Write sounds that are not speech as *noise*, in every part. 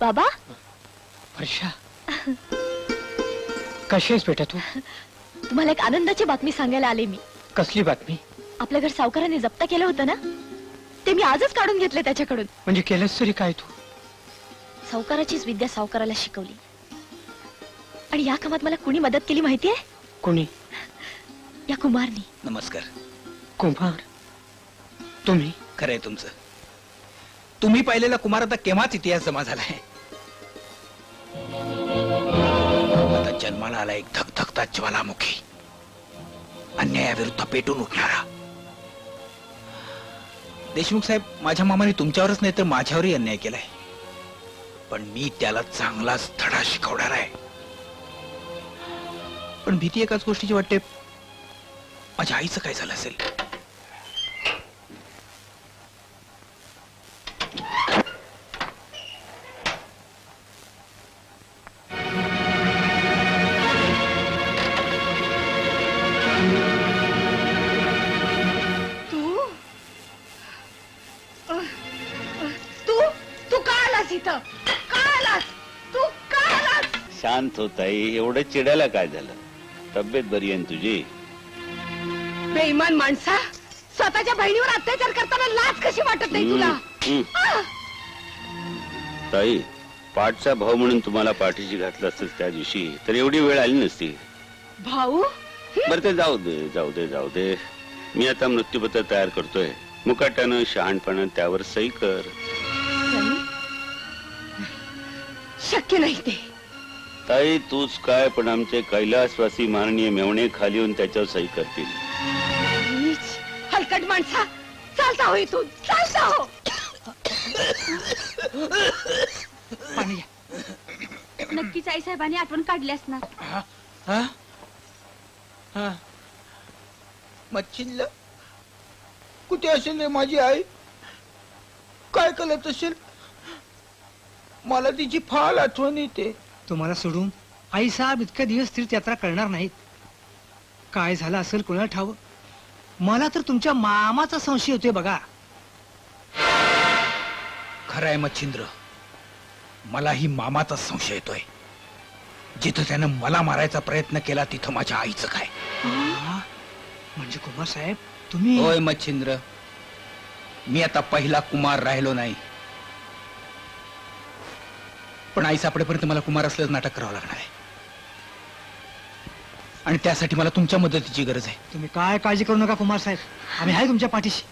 बाबा? वर्षा. कशी आहेस बेटा तू? तुम्हाला एक आनंदाची बातमी सांगायला आले मी. कसली बातमी? आपलं घर सावकाराने जप्त केलं होतं ना? ते मी आजच काढून घेतले त्याच्याकडून. म्हणजे केलंस तरी काय तू? सावकाराचीच विद्या सावकाराला शिकवली. आणि या कामात मला कुणी मदत केली माहितीये? कोणी? या कुमारनी. नमस्कार. कुमार? तुम्ही? खरंय तुमचं. तुम्ही पाहिलेला कुमार आता केव्हाच इतिहास जमा झालाय? जन्माला आला एक धकधकता ज्वालामुखी. अन्यायाविरुद्ध पेटून उठणारा. देशमुख साहेब माझ्या मामाने तुमच्यावरच नाही तर माझ्यावरही अन्याय केलाय. पण मी त्याला चांगलाच धडा शिकवणार आहे. पण भीती एकाच गोष्टीची वाटते. माझ्या आईचं काय झालं असेल? शांत होत आहे एवढं चिडायला काय झालं? तब्येत बरी आहे ना तुझी? बेईमान माणसा स्वतःच्या बहिणीवर अत्याचार करताना लाज कशी वाटत नाही तुला? हम्म. ताई पाठचा भाऊ म्हणून तुम्हाला पाठीशी घातलं असतं त्या दिवशी तर एवढी वेळ आली नसती. भाऊ? बरं ते जाऊ दे जाऊ दे जाऊ दे. मी आता मृत्यूपत्र तयार करतोय. मुकाट्यानं शहाणपणा त्यावर सही कर. शक्य नाही ते. ताई तूच काय पण आमचे कैलासवासी माननीय मेवणे खाली येऊन त्याच्यावर सही करतील. नीच, हलकट माणसा. चालता हो इथून. चालता हो पाणी घ्या. नक्कीच आई साहेबांनी आठवण काढली असणार. हा? हा. मच्छिल्ल कुठे असेल रे माझी आई? काय करत असेल? मला तिची फार आठवण येते. तुम्हाला सोडून आई साहेब इतक्या दिवस तीर्थयात्रा करणार नाहीत. काय झालं असेल कोणाला ठाव मला तर तुमच्या मामाचा संशय होतोय बघा. खरंय मच्छिंद्र. मलाही मामाचा संशय येतोय. जिथं त्यानं मला मारायचा प्रयत्न केला तिथं माझ्या आईचं काय? हा? म्हणजे कुमार साहेब तुम्ही होय मच्छिंद्र. मी आता पहिला कुमार राहिलो नाही. पण आई सापडेपर्यंत मला कुमार असल्याचं नाटक करावं लागणार आहे. आणि त्यासाठी मला तुमच्या मदतीची गरज आहे. तुम्ही काय काळजी करू नका कुमार साहेब. आम्ही आहे तुमच्या पाठीशी.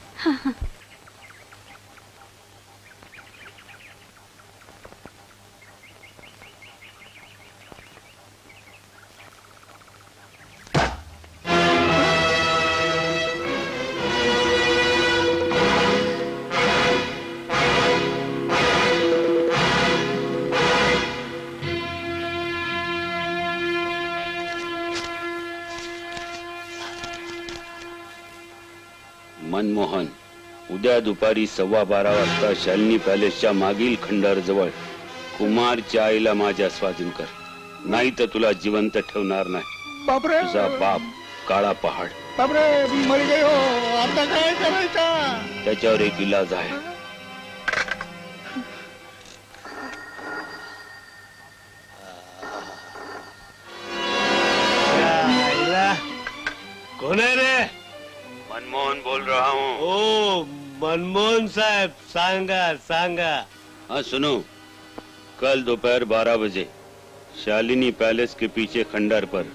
मनमोहन. उद्या दुपारी सव्वा बारा वाजता शालिनी पॅलेसच्या मागील खंडार जवळ कुमारच्या आईला माझ्या स्वाधीन कर. नाही तर तुला जिवंत ठेवणार नाही. बापरे! तुझा बाप काळा पहाड. बापरे मर हो. आता काय करायचा? त्याच्यावर एक इलाज आहे. कौन है रे? मनमोहन बोल रहा हूँ। ओ मनमोहन साहब सांगा सांगा। हाँ सुनो। कल दोपहर बारह बजे शालिनी पैलेस के पीछे खंडर पर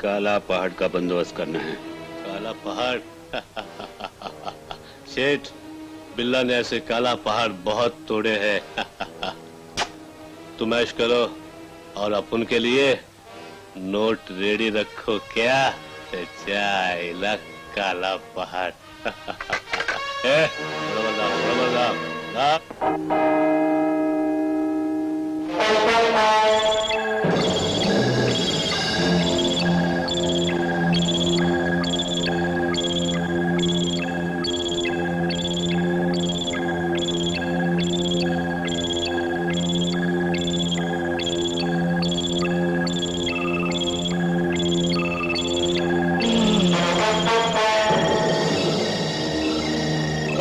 काला पहाड़ का बंदोबस्त करना है। काला पहाड़? *laughs* सेठ बिल्ला ने ऐसे काला पहाड़ बहुत तोड़े हैं। *laughs* तुम ऐश करो और अपन के लिए नोट रेडी रखो क्या? त्याच्या आईला काला पहाट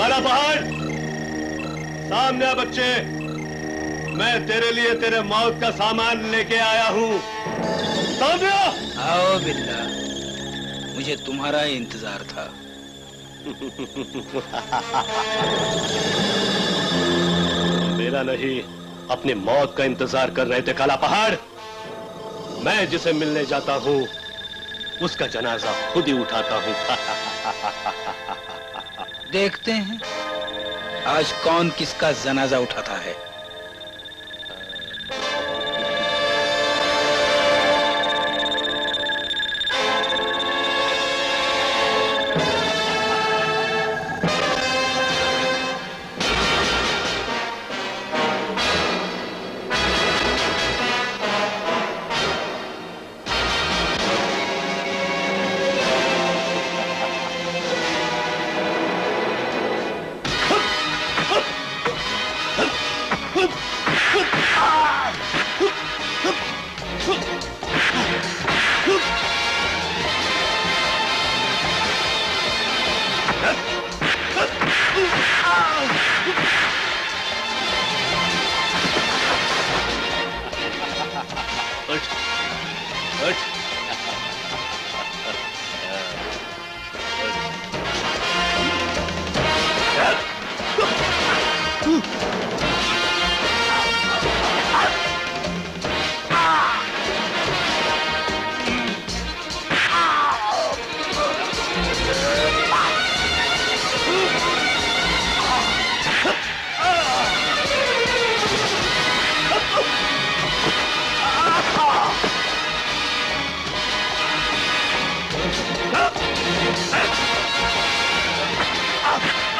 काला पहाड़। सामने बच्चे मैं तेरे लिए तेरे मौत का सामान लेके आया हूँ। आओ बिल्ला मुझे तुम्हारा ही इंतज़ार था। *laughs* मेरा नहीं अपनी मौत का इंतज़ार कर रहे थे काला पहाड़। मैं जिसे मिलने जाता हूँ उसका जनाजा खुद ही उठाता हूँ। *laughs* देखते हैं। आज कौन किसका जनाजा उठाता है?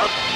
out.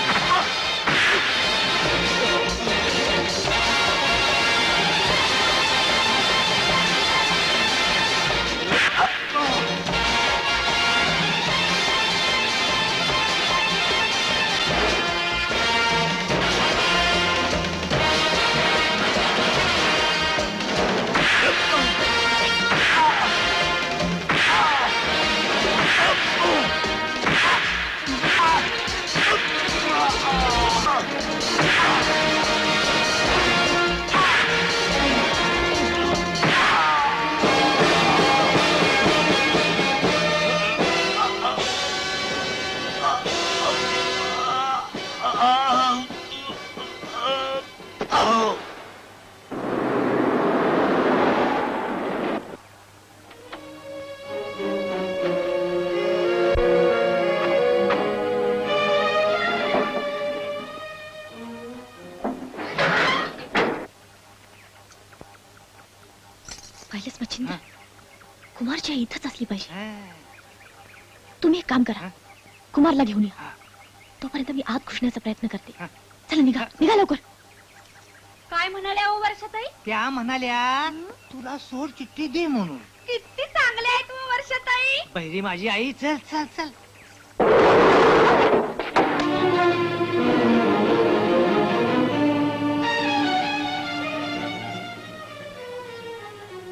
काम करा. कुमारला घेऊन या. तोपर्यंत मी आत घुसण्याचा प्रयत्न करते. चला निघा. निघा लवकर. काय म्हणाल्या ओ वर्षाताई? त्या म्हणाल्या तुला सोड चिठ्ठी दे म्हणून. किती चांगले आहे तू वर्षाताई. पहिली माझी आई चल चल चल.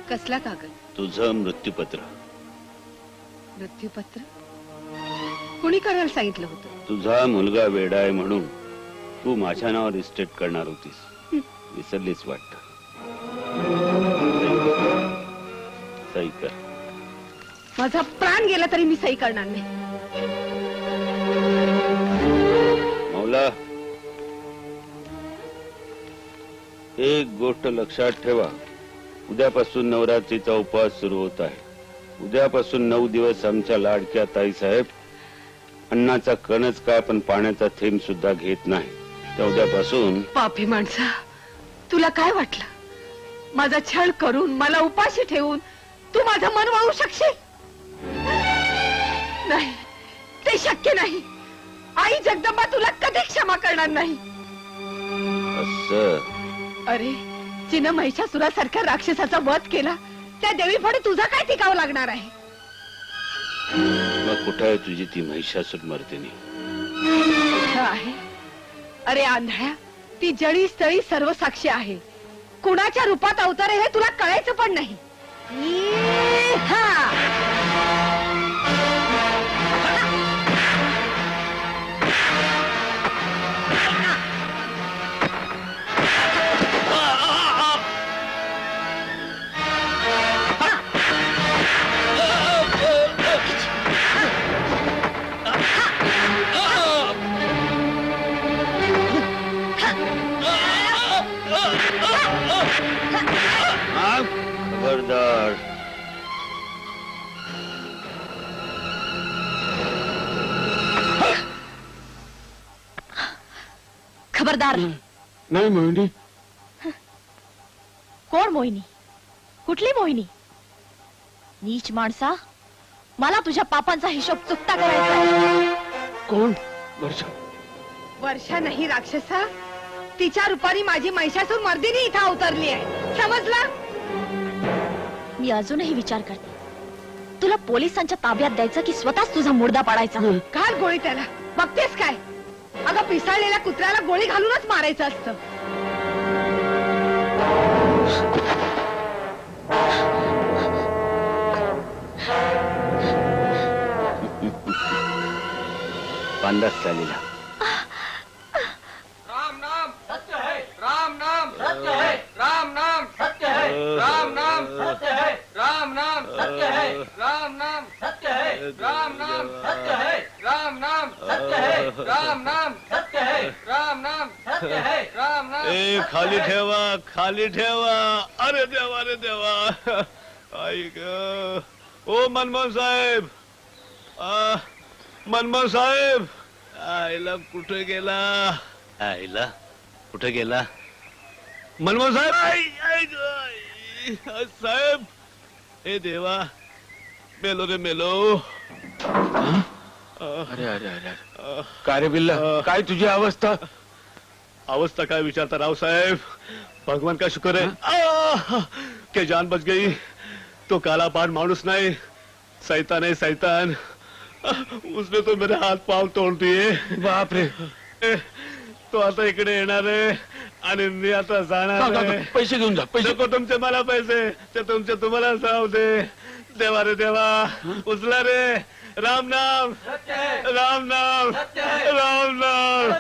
कसला कागद? तुझं मृत्यूपत्र. मृत्यूपत्र? कुणी करायला सांगितलं होतं? तुझा मुलगा वेडा आहे म्हणून तू माझ्या नावावर इस्टेट करणार होतीस. विसरलीच वाटत. सही कर. माझा प्राण गेला तरी मी सही करणार नाही. मौला एक गोष्ट लक्षात ठेवा. उद्यापासून नवरात्रीचा उपवास सुरू होत आहे. उद्यापासून नऊ दिवस आमच्या लाडक्या ताई साहेब अन्नाचा कणच काय पण पाण्याचा थेंब सुद्धा घेत नाही. त्या उद्यापासून पापी माणसा तुला काय वाटलं? माझा छळ करून मला उपाशी ठेवून तू माझं मन वाहू शकशील? नाही ते शक्य नाही. आई जगदंबा तुला कधी क्षमा करणार नाही? असं. अरे जिनं महिषासुरासारख्या राक्षसाचा वध केला त्या देवी पुढे तुझा काय टिकावं लागणार आहे? कुठं आहे तुझी ती महिषासूर मर्दिनी? कुठं आहे? अरे आंधळ्या ती जळी स्थळी सर्व साक्षी आहे. कुणाच्या रूपात अवतार आहे हे तुला कळायचं पण नाही. ई, हा. मोहिनी? कोण मोहिनी? कुठली मोहिनी? नीच माणसा मला तुझ्या पापांचा हिशोब चुकता करायचा आहे. कोण? वर्षा. वर्षा नाही राक्षसा. तिच्या रूपाने माझी महिषासूर मर्दिनी इथं अवतरली आहे. समजला? मी अजूनही विचार करते. तुला पोलिसांच्या ताब्यात द्यायचं की स्वतःच तुझा मुर्दा पाडायचा? घाल गोळी त्याला. बघतेस काय? अगं पिसाळलेल्या कुत्र्याला गोळी घालूनच मारायचं असतं. পান্ডার চালিলা ठेवा खाली ठेवा. अरे देवा अरे देवा. आई ग. ओ मनमोहन साहेब. मनमोहन साहेब. आईला कुठे गेला? आईला कुठे गेला? मनमोहन साहेब. आई, साहेब. हे देवा. मेलो रे मेलो. अरे अरे अरे काय रे बिल्ला? काय तुझी अवस्था? अवस्था काय विचारता राव साहेब? भगवान का शुक्र है। के जान बच गई। तो काला पान माणूस नहीं सैतान है सैतान। उसने तो मेरे हात पाव तोड दिए। बाप रे। तो आता इकडे येणार आहे आणि मी आता जाणार आहे पैसे घेऊन जा पैसे। नको तुमचे मला पैसे ते तुमचे तुम्हाला जाऊ दे। देवा रे देवा उचला रे। राम नाम राम नाम राम नाम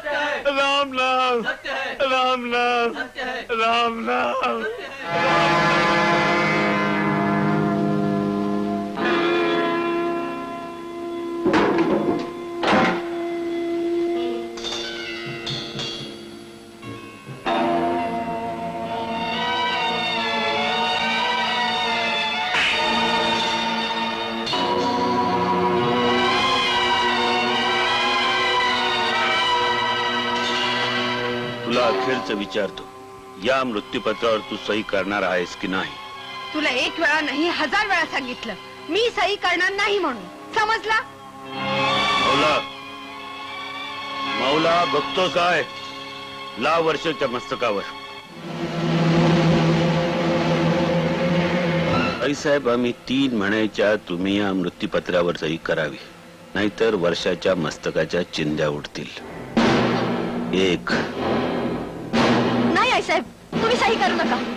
राम नाम राम नाम राम नाम अखेरच विचारतो या मृत्यूपत्रावर तू सही करणार आहेस की नाही? तुला एक वेळा नाही हजार वेळा सांगितलं. मी सही करणार नाही म्हणून. समजला? मौला मौला बघतो काय? ला वर्षाच्या मस्तकावर. साहेब आम्ही तीन म्हणायच्या तुम्ही या मृत्यूपत्रावर सही करावी. नाहीतर वर्षाच्या मस्तकाच्या चिंध्या उडतील. एक साहेब तुम्ही सही करू नका.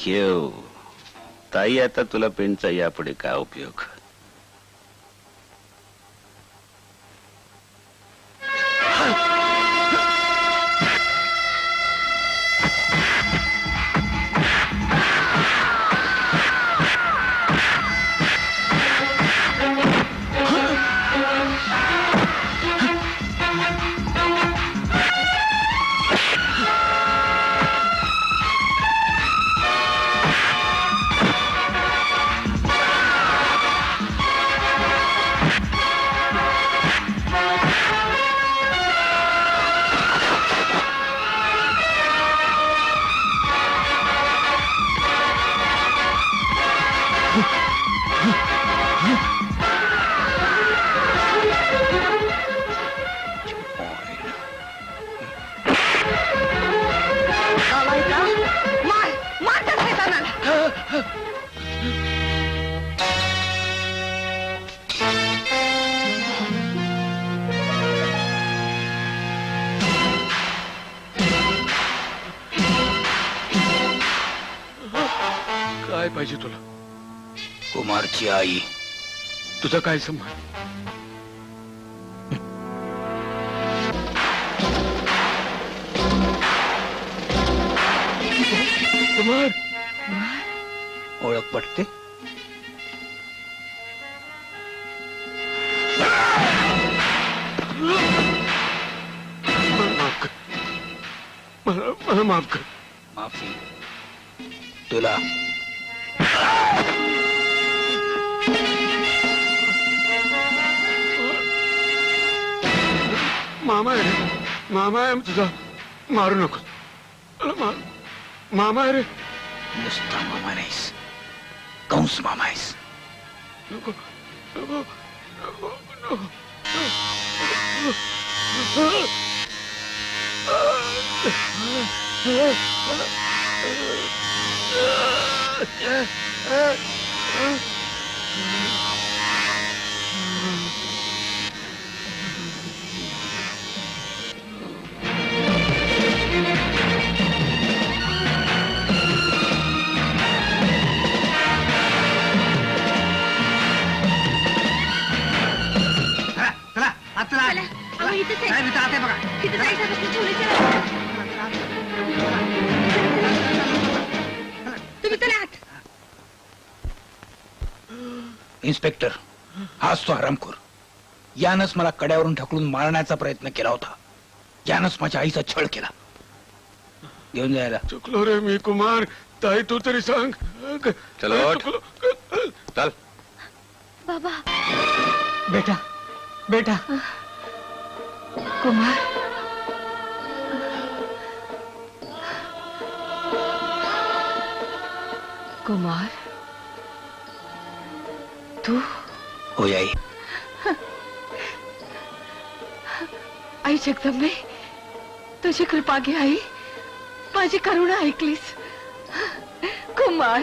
थँक ताई आता तुला पेनचा यापुढे काय उपयोग? कुमारची आई। तुझा काय संबंध? कुमार? ओळख पटते? माफ़ कर. मला मला माफ़ कर. माफ़ी? तुला? मामा आहे रे मामा आहे तुझा मारू नको मला मार मामा आहे रे तुम्ही चला आत. इन्स्पेक्टर हाच तो हरामखोर यानंच मला कड्यावरून ढकलून मारण्याचा प्रयत्न केला होता. यानंच माझ्या आईचा छळ केला. घेऊन जायला चुकलो रे मी कुमार. ताई तू तरी सांग. चलो? चल. बाबा. बेटा बेटा. कुमार. कुमार? तू? होय आई. आई जगदंबे तुझी कृपा घे आई. माझी करुणा ऐकलीस. कुमार.